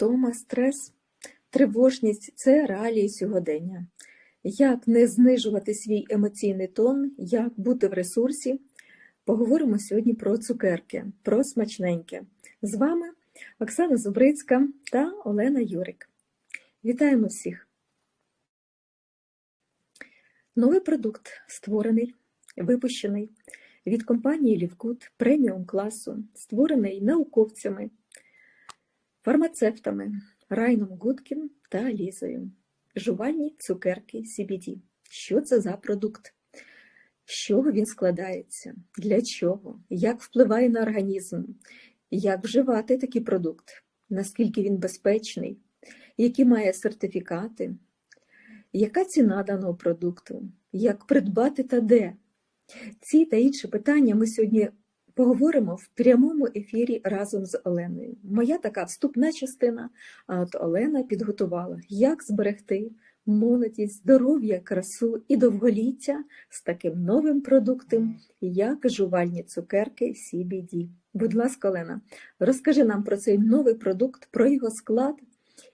втома, стрес, тривожність це реалії сьогодення. Як не знижувати свій емоційний тон, як бути в ресурсі? Поговоримо сьогодні про цукерки, про смачненьке. З вами Оксана Зубрицька та Олена Юрик. Вітаємо всіх! Новий продукт створений, випущений від компанії Лівкут преміум класу, створений науковцями, фармацевтами Райном Гудкін та Лізою. Жувальні цукерки CBD. Що це за продукт? З чого він складається? Для чого? Як впливає на організм? Як вживати такий продукт? Наскільки він безпечний? Які має сертифікати? Яка ціна даного продукту? Як придбати та де? Ці та інші питання ми сьогодні поговоримо в прямому ефірі разом з Оленою. Моя така вступна частина, а от Олена підготувала, як зберегти молодість, здоров'я, красу і довголіття з таким новим продуктом, як жувальні цукерки CBD. Будь ласка, Олена, розкажи нам про цей новий продукт, про його склад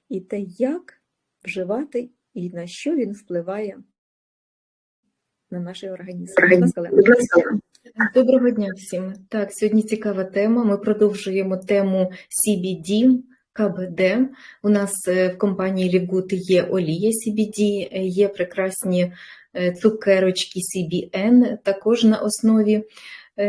і те, як вживати і на що він впливає на наш організм. Будь ласка, Олена. Доброго дня всім. Так, сьогодні цікава тема. Ми продовжуємо тему CBD, КБД. У нас е, в компанії Лівгут є олія CBD, е, є прекрасні е, цукерочки CBN, також на основі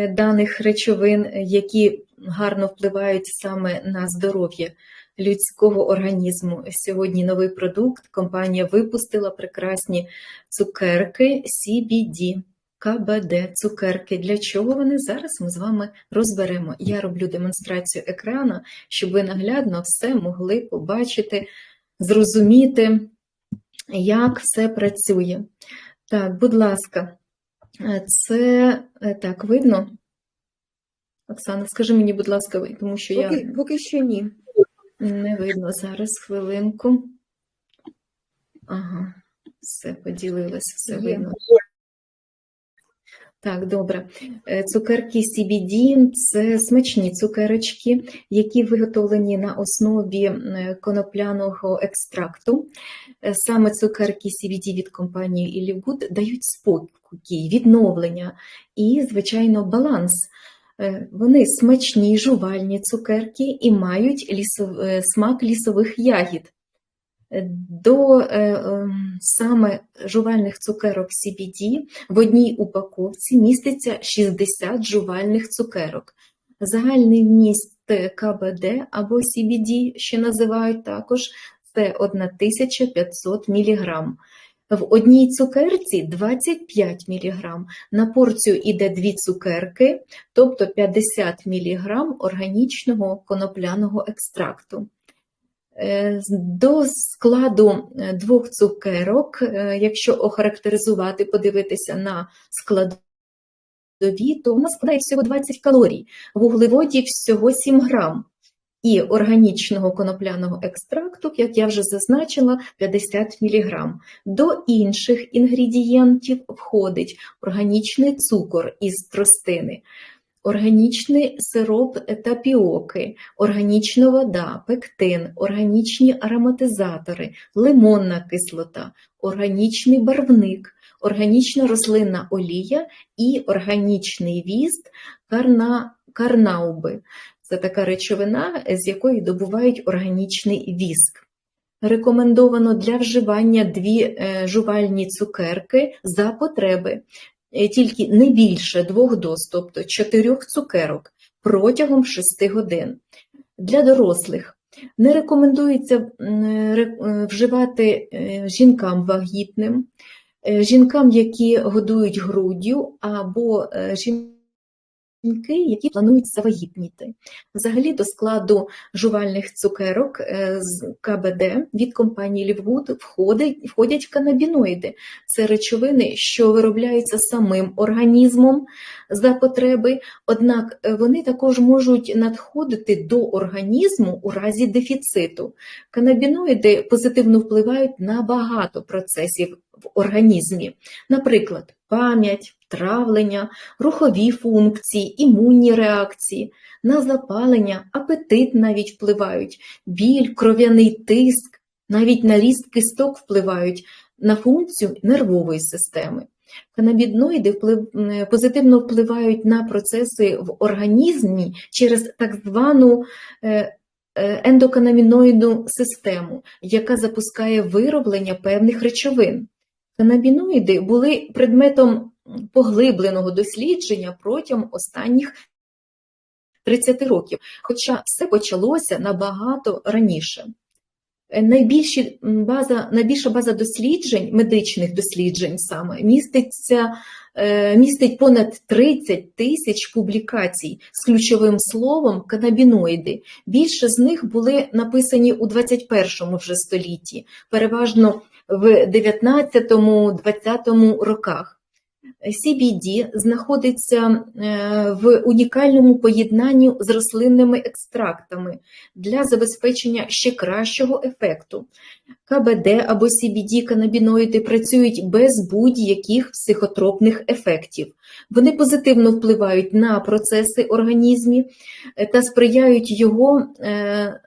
даних речовин, які гарно впливають саме на здоров'я людського організму. Сьогодні новий продукт. Компанія випустила прекрасні цукерки CBD. КБД, цукерки. Для чого вони зараз ми з вами розберемо. Я роблю демонстрацію екрану, щоб ви наглядно все могли побачити, зрозуміти, як все працює. Так, будь ласка, це е, так видно? Оксана, скажи мені, будь ласка, ви, тому що я Поки, поки що ні. не видно зараз хвилинку. Ага, все поділилось, все Є. видно. Так, добре. Е, Цукерки CBD – це смачні цукерочки, які виготовлені на основі е, конопляного екстракту. Е, Саме цукерки CBD від компанії Ілівгуд дають спокій, відновлення і, звичайно, баланс. Вони смачні, жувальні цукерки і мають лісов... смак лісових ягід. До е, ем, саме жувальних цукерок CBD в одній упаковці міститься 60 жувальних цукерок. Загальний вміст КБД або CBD, ще називають також, це 1500 мг. В одній цукерці 25 мг. На порцію йде дві цукерки, тобто 50 мг органічного конопляного екстракту. Е, До складу е, двох цукерок, е, якщо охарактеризувати, подивитися на складові, то вона складає всього 20 калорій, вуглеводів всього 7 грам. І органічного конопляного екстракту, як я вже зазначила, 50 мг. До інших інгредієнтів входить органічний цукор із тростини, органічний сироп тапіоки, органічна вода, пектин, органічні ароматизатори, лимонна кислота, органічний барвник, органічна рослинна олія і органічний віст карна, карнауби. Це така речовина, з якої добувають органічний віск. Рекомендовано для вживання дві е, жувальні цукерки за потреби, тільки не більше двох доз, тобто чотирьох цукерок протягом 6 годин. Для дорослих не рекомендується е, вживати е, жінкам вагітним, е, жінкам, які годують груддю, або е, жінкам, жінки, які планують завагітніти. Взагалі до складу жувальних цукерок е, з КБД від компанії Лівгуд входять, входять канабіноїди. Це речовини, що виробляються самим організмом за потреби, однак е, вони також можуть надходити до організму у разі дефіциту. Канабіноїди позитивно впливають на багато процесів в організмі, наприклад, пам'ять, травлення, рухові функції, імунні реакції, на запалення, апетит навіть впливають, біль, кров'яний тиск, навіть на ріст кисток впливають на функцію нервової системи. Канабідноїди вплив, позитивно впливають на процеси в організмі через так звану е, е, систему, яка запускає вироблення певних речовин. Канабіноїди були предметом поглибленого дослідження протягом останніх 30 років, хоча все почалося набагато раніше. Е, Найбільші база, найбільша база досліджень, медичних досліджень саме, міститься, е, містить понад 30 тисяч публікацій з ключовим словом канабіноїди. Більше з них були написані у 21 вже столітті, переважно в 19-20 роках. CBD знаходиться е, в унікальному поєднанні з рослинними екстрактами для забезпечення ще кращого ефекту. КБД або CBD канабіноїди працюють без будь-яких психотропних ефектів. Вони позитивно впливають на процеси організмі е, та сприяють його е,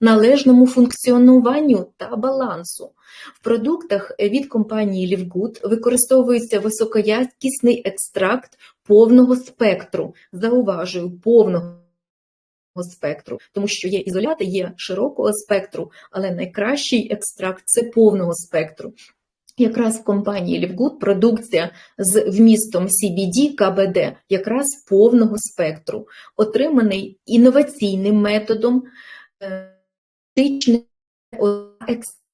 належному функціонуванню та балансу. В продуктах від компанії Livgood використовується високоякісний екстракт повного спектру. Зауважую, повного спектру, тому що є ізоляти, є широкого спектру, але найкращий екстракт це повного спектру. Якраз в компанії Livgood продукція з вмістом CBD, КБД, якраз повного спектру, отриманий інноваційним методом, е, тичний екстракт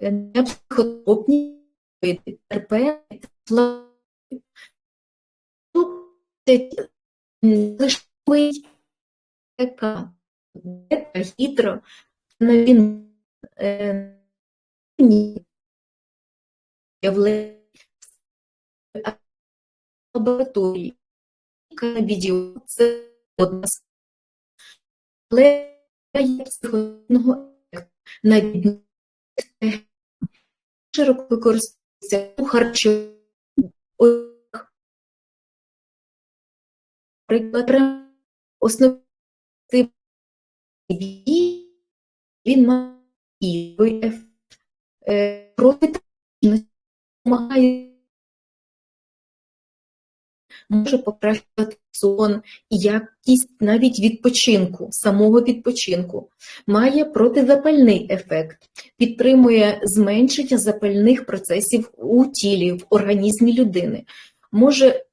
не психотропні види, терпені, лишовий ека, бета, гідро, на він явлення лабораторії, канабідіо, це одна з але є психологічного ефекту. На широко використовується у харчових Приклад основний він має ефект е, проти допомагає може покращувати сон, якість навіть відпочинку, самого відпочинку, має протизапальний ефект, підтримує зменшення запальних процесів у тілі, в організмі людини, може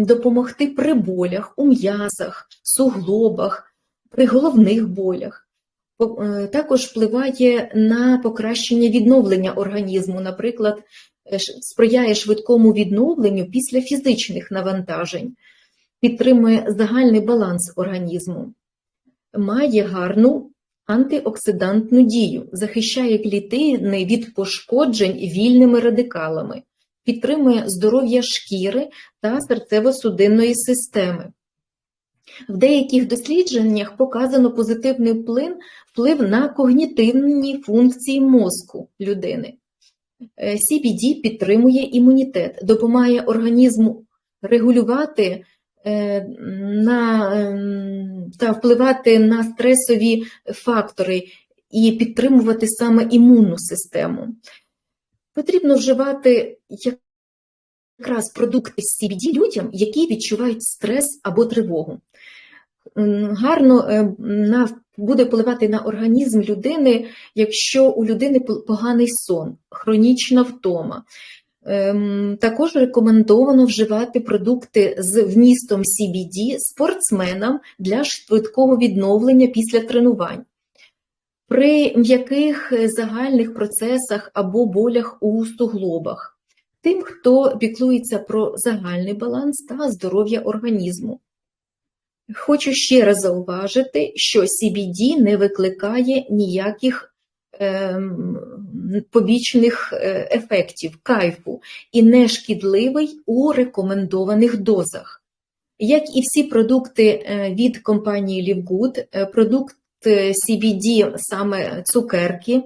допомогти при болях, у м'язах, суглобах, при головних болях. Е, Також впливає на покращення відновлення організму, наприклад, сприяє швидкому відновленню після фізичних навантажень, підтримує загальний баланс організму, має гарну антиоксидантну дію, захищає клітини від пошкоджень вільними радикалами, підтримує здоров'я шкіри та серцево-судинної системи. В деяких дослідженнях показано позитивний вплив, вплив на когнітивні функції мозку людини. Е, CBD підтримує імунітет, допомагає організму регулювати е, на, ем, та впливати на стресові фактори і підтримувати саме імунну систему. Потрібно вживати якраз продукти CBD людям, які відчувають стрес або тривогу. Гарно е, буде впливати на організм людини, якщо у людини поганий сон, хронічна втома. Ем, Також рекомендовано вживати продукти з вмістом CBD спортсменам для швидкого відновлення після тренувань. При м'яких е, загальних процесах або болях у суглобах, тим, хто піклується про загальний баланс та здоров'я організму. Хочу ще раз зауважити, що CBD не викликає ніяких ем, побічних е, ефектів, кайфу і не шкідливий у рекомендованих дозах. Як і всі продукти е, від компанії Livgood, е, продукт е, CBD саме цукерки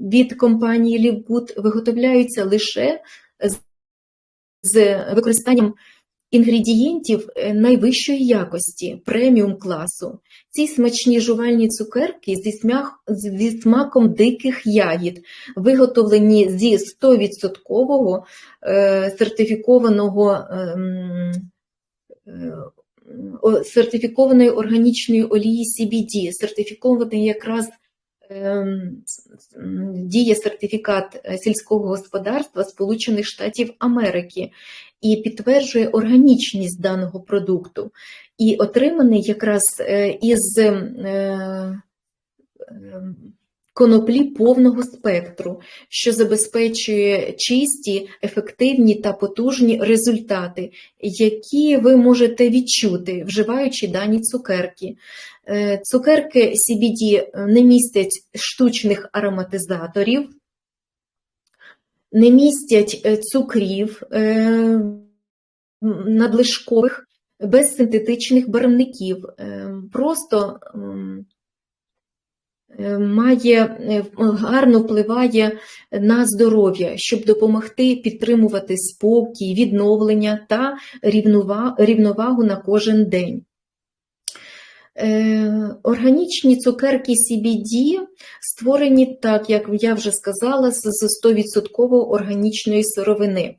від компанії Livegood виготовляються лише з використанням інгредієнтів е, найвищої якості, преміум класу. Ці смачні жувальні цукерки зі, смях, зі смаком диких ягід, виготовлені зі 100% е, сертифікованого ем, е, сертифікованої органічної олії CBD, сертифікований якраз ем, діє сертифікат сільського господарства Сполучених Штатів Америки і підтверджує органічність даного продукту. І отриманий якраз е, із е, ем, коноплі повного спектру, що забезпечує чисті, ефективні та потужні результати, які ви можете відчути, вживаючи дані цукерки. Е, Цукерки CBD не містять штучних ароматизаторів, не містять е, цукрів е, надлишкових, без синтетичних барвників. Е, Просто має гарно впливає на здоров'я, щоб допомогти підтримувати спокій, відновлення та рівновагу на кожен день. Е, Органічні цукерки CBD створені так, як я вже сказала, з з 100% органічної сировини,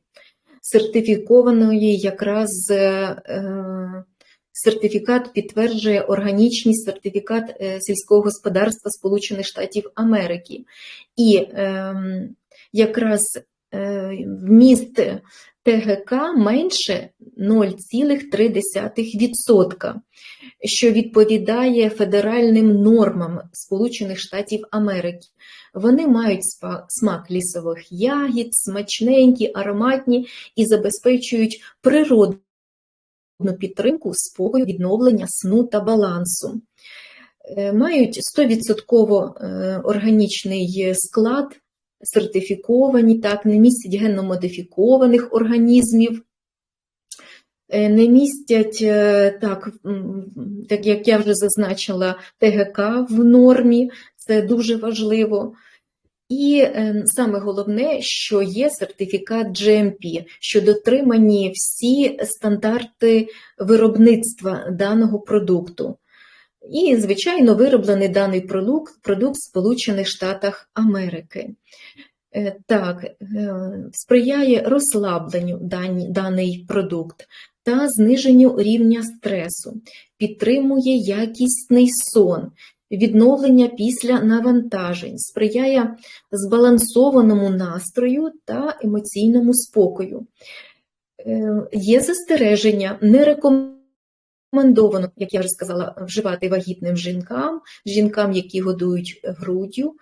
сертифікованої якраз е, е, сертифікат підтверджує органічність, сертифікат сільського господарства Сполучених Штатів Америки. І е, якраз вміст ТГК менше 0,3%, що відповідає федеральним нормам Сполучених Штатів Америки. Вони мають смак лісових ягід, смачненькі, ароматні і забезпечують природну підтримку спокою, відновлення сну та балансу. Е, Мають 100% е, органічний склад, сертифіковані, так, не містять генно-модифікованих організмів, е, не містять, е, так, так як я вже зазначила, ТГК в нормі, це дуже важливо. І е, саме головне, що є сертифікат GMP, що дотримані всі стандарти виробництва даного продукту. І, звичайно, вироблений даний продукт, продукт в Сполучених Штатах Америки. Е, Так, е, сприяє розслабленню дані- даний продукт та зниженню рівня стресу, підтримує якісний сон, відновлення після навантажень, сприяє збалансованому настрою та емоційному спокою. Е, Є застереження, не рекомендовано, як я вже сказала, вживати вагітним жінкам, жінкам, які годують груддю,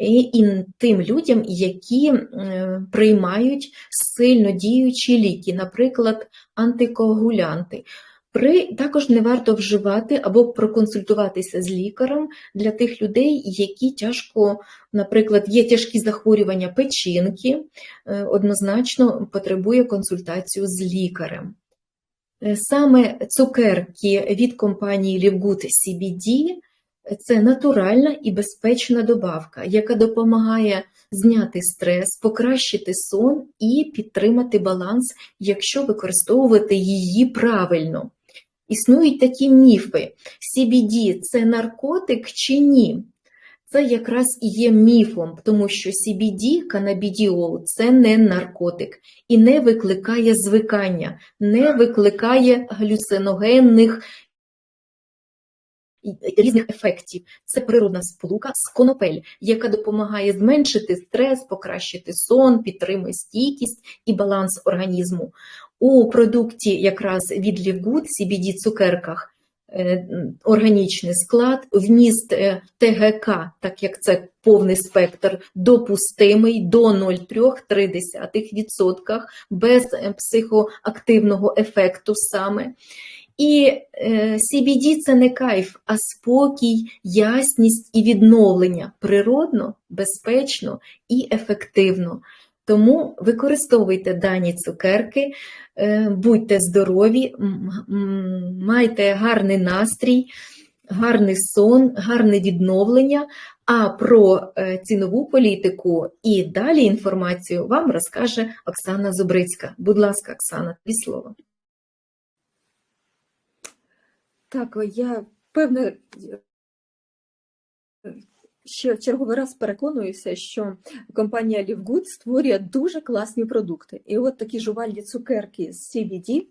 і, тим людям, які приймають сильно діючі ліки, наприклад, антикоагулянти. При, також не варто вживати або проконсультуватися з лікарем для тих людей, які тяжко, наприклад, є тяжкі захворювання печінки, е, однозначно потребує консультацію з лікарем. Е, Саме цукерки від компанії Livgood CBD – це натуральна і безпечна добавка, яка допомагає зняти стрес, покращити сон і підтримати баланс, якщо використовувати її правильно. Існують такі міфи: CBD – це наркотик чи ні? Це якраз і є міфом, тому що CBD, канабідіол – це не наркотик і не викликає звикання, не викликає галюциногенних різних ефектів. Це природна сполука з конопель, яка допомагає зменшити стрес, покращити сон, підтримує стійкість і баланс організму. У продукті якраз від Livgood, CBD-цукерках, е, органічний склад, вміст е, ТГК, так як це повний спектр, допустимий до 0,3% без е, психоактивного ефекту саме. І е, CBD – це не кайф, а спокій, ясність і відновлення природно, безпечно і ефективно. Тому використовуйте дані цукерки, е, будьте здорові, майте гарний настрій, гарний сон, гарне відновлення. А про е, цінову політику і далі інформацію вам розкаже Оксана Зубрицька. Будь ласка, Оксана, тобі слово. Так, я певне ще черговий раз переконуюся, що компанія Лівгуд створює дуже класні продукти. І от такі жувальні цукерки з CBD,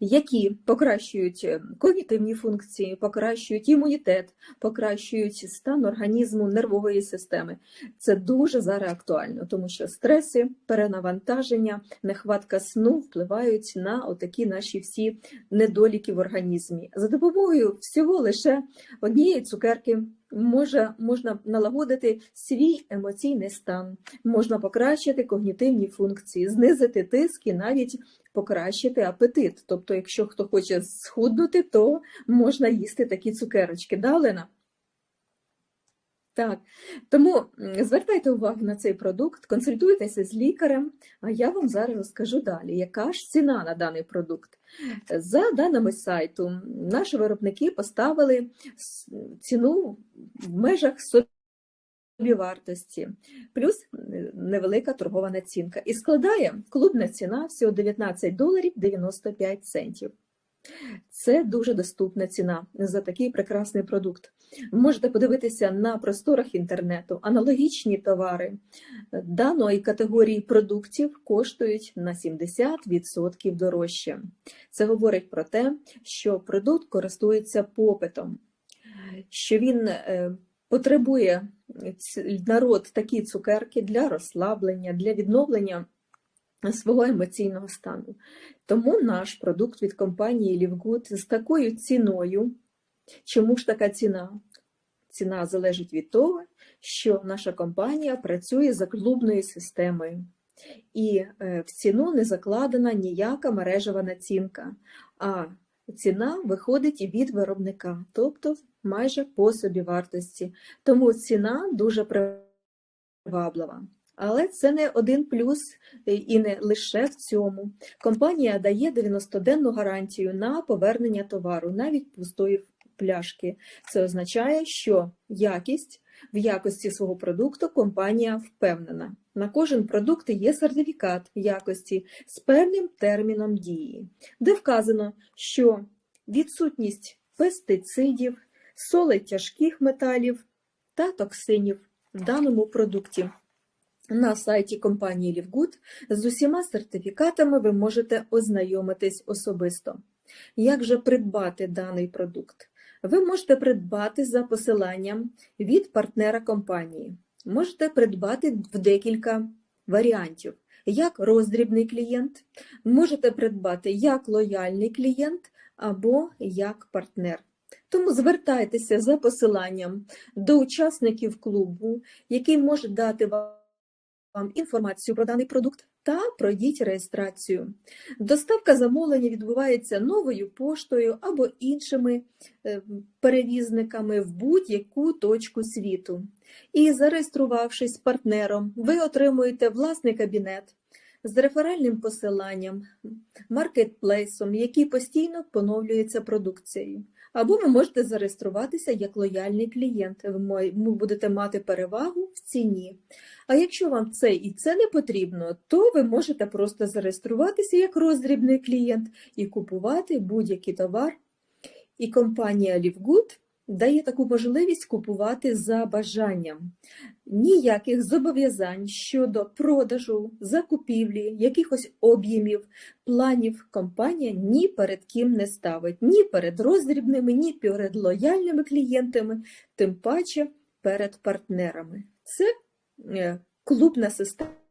які покращують е, когнітивні функції, покращують імунітет, покращують стан організму нервової системи. Це дуже зараз актуально, тому що стреси, перенавантаження, нехватка сну впливають на отакі наші всі недоліки в організмі. За допомогою всього лише однієї цукерки може, можна налагодити свій емоційний стан, можна покращити когнітивні функції, знизити тиск і навіть покращити апетит. Тобто, якщо хто хоче схуднути, то можна їсти такі цукерочки. Да, Олена? Так, тому звертайте увагу на цей продукт, консультуйтеся з лікарем, а я вам зараз розкажу далі, яка ж ціна на даний продукт. За даними сайту, наші виробники поставили ціну в межах собівартості, плюс невелика торгова націнка. І складає клубна ціна всього 19 доларів 95 центів. Це дуже доступна ціна за такий прекрасний продукт. Можете подивитися на просторах інтернету. Аналогічні товари даної категорії продуктів коштують на 70% дорожче. Це говорить про те, що продукт користується попитом, що він е, потребує народ такі цукерки для розслаблення, для відновлення свого емоційного стану. Тому наш продукт від компанії Livgood з такою ціною. Чому ж така ціна? Ціна залежить від того, що наша компанія працює за клубною системою. І е, в ціну не закладена ніяка мережева націнка, а ціна виходить від виробника, тобто майже по собівартості. Тому ціна дуже приваблива. Але це не один плюс е, і не лише в цьому. Компанія дає 90-денну гарантію на повернення товару, навіть пустої пляшки. Це означає, що якість в якості свого продукту компанія впевнена. На кожен продукт є сертифікат якості з певним терміном дії, де вказано, що відсутність пестицидів, солей тяжких металів та токсинів в даному продукті. На сайті компанії Livgood з усіма сертифікатами ви можете ознайомитись особисто. Як же придбати даний продукт? Ви можете придбати за посиланням від партнера компанії. Можете придбати в декілька варіантів. Як роздрібний клієнт, можете придбати як лояльний клієнт або як партнер. Тому звертайтеся за посиланням до учасників клубу, який може дати вам інформацію про даний продукт та пройдіть реєстрацію. Доставка замовлення відбувається новою поштою або іншими е, перевізниками в будь-яку точку світу. І зареєструвавшись партнером, ви отримуєте власний кабінет з реферальним посиланням, маркетплейсом, який постійно поновлюється продукцією. Або ви можете зареєструватися як лояльний клієнт. Ви будете мати перевагу в ціні. А якщо вам це і це не потрібно, то ви можете просто зареєструватися як роздрібний клієнт і купувати будь-який товар. І компанія Livgood дає таку можливість купувати за бажанням. Ніяких зобов'язань щодо продажу, закупівлі, якихось об'ємів, планів компанія ні перед ким не ставить, ні перед роздрібними, ні перед лояльними клієнтами, тим паче перед партнерами. Це е, клубна система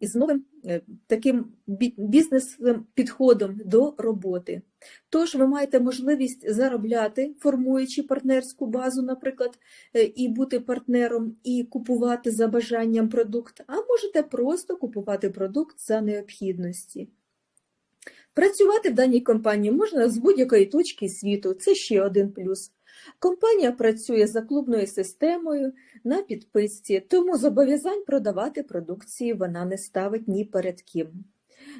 із новим е, таким бізнесовим підходом до роботи. Тож ви маєте можливість заробляти, формуючи партнерську базу, наприклад, е, і бути партнером, і купувати за бажанням продукт, а можете просто купувати продукт за необхідності. Працювати в даній компанії можна з будь-якої точки світу, це ще один плюс. Компанія працює за клубною системою на підписці, тому зобов'язань продавати продукції вона не ставить ні перед ким.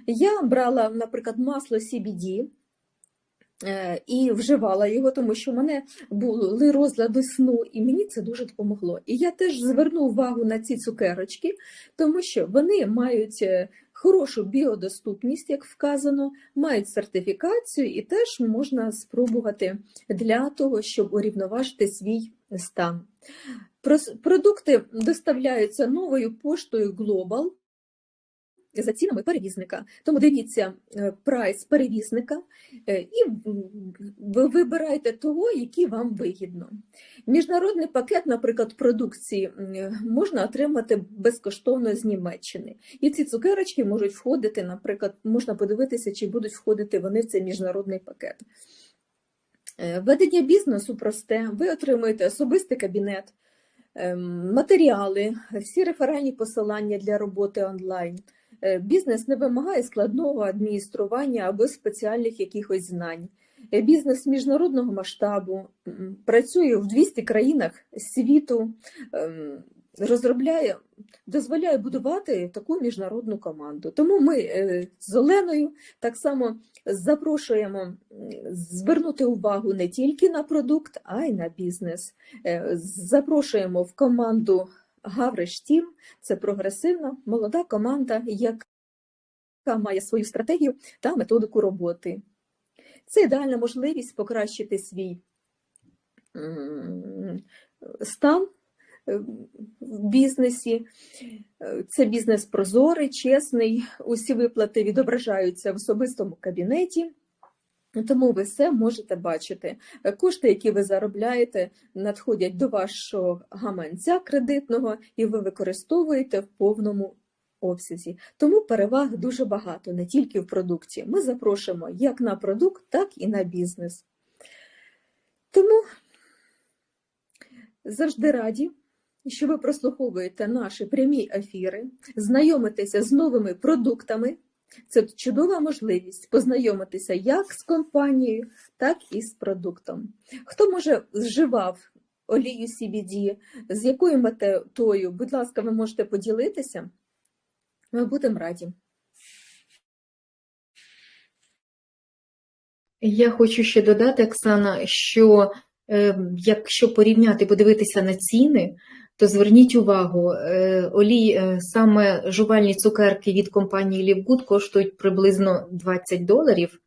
Я брала, наприклад, масло CBD, е, і вживала його, тому що в мене були розлади сну, і мені це дуже допомогло. І я теж зверну увагу на ці цукерочки, тому що вони мають е, хорошу біодоступність, як вказано, мають сертифікацію, і теж можна спробувати для того, щоб урівноважити свій стан. Продукти доставляються новою поштою Global за цінами перевізника. Тому дивіться е, прайс перевізника е, і ви вибирайте того, який вам вигідно. Міжнародний пакет, наприклад, продукції можна отримати безкоштовно з Німеччини. І ці цукерочки можуть входити, наприклад, можна подивитися, чи будуть входити вони в цей міжнародний пакет. Е, Ведення бізнесу просте, ви отримуєте особистий кабінет, ем, матеріали, всі реферальні посилання для роботи онлайн. Е, Бізнес не вимагає складного адміністрування або спеціальних якихось знань. Е, Бізнес міжнародного масштабу працює в 200 країнах світу, ем, розробляє, дозволяє будувати таку міжнародну команду. Тому ми е, з Оленою так само запрошуємо звернути увагу не тільки на продукт, а й на бізнес. Запрошуємо в команду Гавриш Тім. Це прогресивна молода команда, яка має свою стратегію та методику роботи. Це ідеальна можливість покращити свій стан е, в бізнесі. Це бізнес прозорий, чесний, усі виплати відображаються в особистому кабінеті. Тому ви все можете бачити. Е, Кошти, які ви заробляєте, надходять до вашого гаманця кредитного, і ви використовуєте в повному обсязі. Тому переваг дуже багато, не тільки в продукті. Ми запрошуємо як на продукт, так і на бізнес. Тому завжди раді, що ви прослуховуєте наші прямі ефіри, знайомитеся з новими продуктами. Це чудова можливість познайомитися як з компанією, так і з продуктом. Хто може зживав олію CBD, з якою метою, будь ласка, ви можете поділитися. Ми будемо раді. Я хочу ще додати, Оксана, що е, якщо порівняти, подивитися на ціни, то зверніть увагу, е, олій, е, саме жувальні цукерки від компанії Livegood коштують приблизно 20 доларів,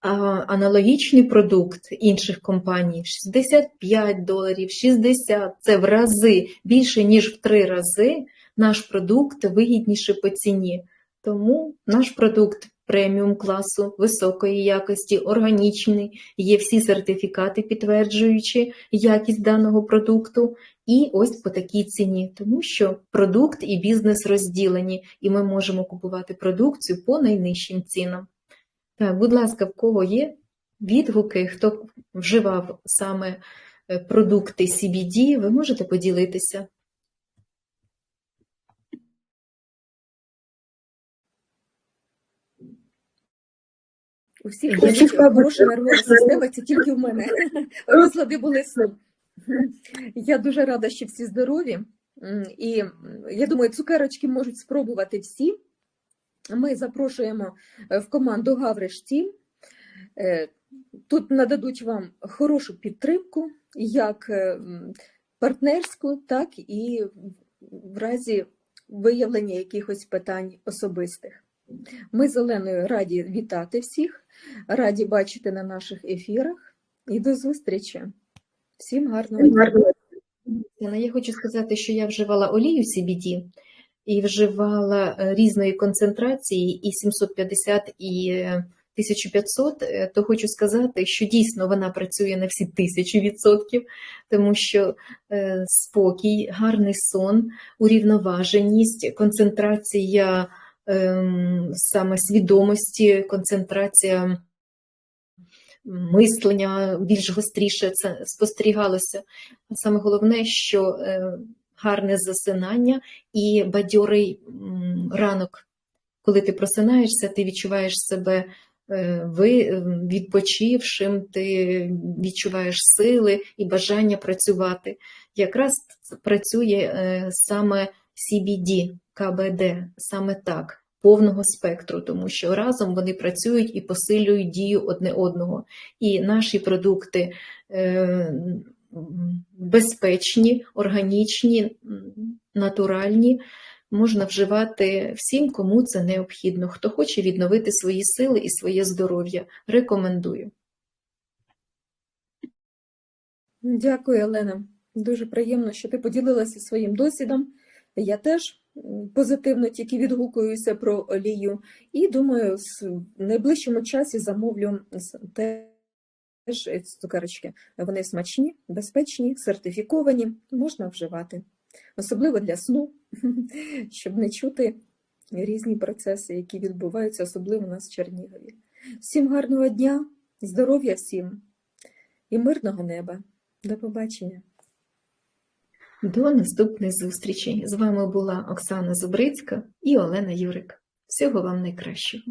а аналогічний продукт інших компаній 65 доларів, 60 – це в рази більше, ніж в три рази. Наш продукт вигідніше по ціні. Тому наш продукт преміум класу, високої якості, органічний, є всі сертифікати, підтверджуючи якість даного продукту, і ось по такій ціні, тому що продукт і бізнес розділені, і ми можемо купувати продукцію по найнижчим цінам. Так, будь ласка, в кого є відгуки, хто вживав саме е, продукти CBD, ви можете поділитися. У всіх дуже нервова система, це тільки в мене. Розлади були сном. Я дуже рада, що всі здорові. І я думаю, цукерочки можуть спробувати всі. Ми запрошуємо е, в команду Гавриш Тім. Е, Тут нададуть вам хорошу підтримку, як е, партнерську, так і в разі виявлення якихось питань особистих. Ми з Оленою раді вітати всіх, раді бачити на наших ефірах і до зустрічі. Всім гарного дня. Я хочу сказати, що я вживала олію CBD і вживала е, різної концентрації і 750, і е, 1500, е, то хочу сказати, що дійсно вона працює на всі 1000%, тому що е, спокій, гарний сон, урівноваженість, концентрація ем, саме свідомості, концентрація мислення більш гостріше це спостерігалося. Саме головне, що е, гарне засинання і бадьорий ранок. Коли ти просинаєшся, ти відчуваєш себе е, ви, е, відпочившим, ти відчуваєш сили і бажання працювати. Якраз працює саме CBD, КБД, саме так, повного спектру, тому що разом вони працюють і посилюють дію одне одного. І наші продукти е, безпечні, органічні, натуральні. Можна вживати всім, кому це необхідно. Хто хоче відновити свої сили і своє здоров'я. Рекомендую. Дякую, Олена. Дуже приємно, що ти поділилася своїм досвідом. Я теж позитивно тільки відгукуюся про олію і думаю, в найближчому часі замовлю теж е, цукерочки. Вони смачні, безпечні, сертифіковані, можна вживати. Особливо для сну, щоб не чути різні процеси, які відбуваються, особливо у нас в Чернігові. Всім гарного дня, здоров'я всім і мирного неба. До побачення. До наступних зустрічей. З вами була Оксана Зубрицька і Олена Юрик. Всього вам найкращого.